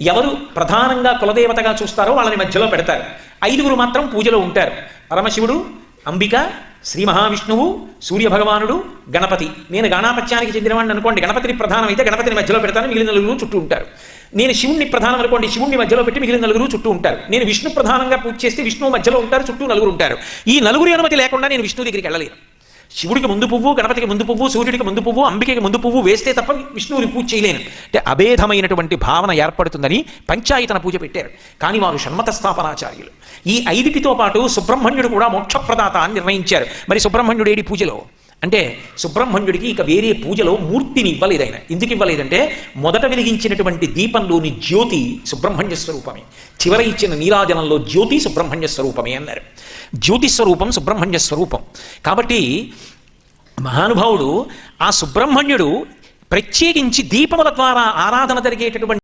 ఎవరు ప్రధానంగా కులదేవతగా చూస్తారో వాళ్ళని మధ్యలో పెడతారు. ఐదుగురు మాత్రం పూజలో ఉంటారు. పరమశివుడు అంబిక శ్రీ మహావిష్ణువు సూర్య భగవానుడు గణపతి. నేను గణాపత్యానికి చెందినవాడిని అనుకోండి. గణపతిని ప్రధానం అయితే గణపతిని మధ్యలో పెడతాను మిగిలిన నలుగురు చుట్టూ ఉంటారు. నేను శివుణ్ణి ప్రధానం అనుకోండి శివుణ్ణి మధ్యలో పెట్టి మిగిలిన నలుగురు చుట్టూ ఉంటారు. నేను విష్ణు ప్రధానంగా పూజ చేస్తే విష్ణువు మధ్యలో ఉంటారు చుట్టూ నలుగురు ఉంటారు. ఈ నలుగురి అనుమతి లేకుండా నేను విష్ణువు దగ్గరికి వెళ్ళలేను. శివుడికి ముందు పువ్వు గణపతికి ముందు పువ్వు సూర్యుడికి ముందు పువ్వు అంబికకి ముందు పువ్వు వేస్తే తప్ప విష్ణువుని పూజ చేయలేను. అంటే అభేదమైనటువంటి భావన ఏర్పడుతుందని పంచాయతన పూజ పెట్టారు. కానీ వారు షణ్మత స్థాపనాచార్యులు. ఈ ఐదిటితో పాటు సుబ్రహ్మణ్యుడు కూడా మోక్షప్రదాత అని నిర్ణయించారు. మరి సుబ్రహ్మణ్యుడు ఏడి పూజలో? అంటే సుబ్రహ్మణ్యుడికి ఇక వేరే పూజలో మూర్తిని ఇవ్వలేదు ఆయన. ఎందుకు ఇవ్వలేదంటే మొదట వెలిగించినటువంటి దీపంలోని జ్యోతి సుబ్రహ్మణ్య స్వరూపమే. చివర ఇచ్చిన నీరాజనంలో జ్యోతి సుబ్రహ్మణ్య స్వరూపమే అన్నారు. జ్యోతి స్వరూపం సుబ్రహ్మణ్య స్వరూపం. కాబట్టి మహానుభావుడు ఆ సుబ్రహ్మణ్యుడు ప్రత్యేకించి దీపముల ద్వారా ఆరాధన జరిగేటటువంటి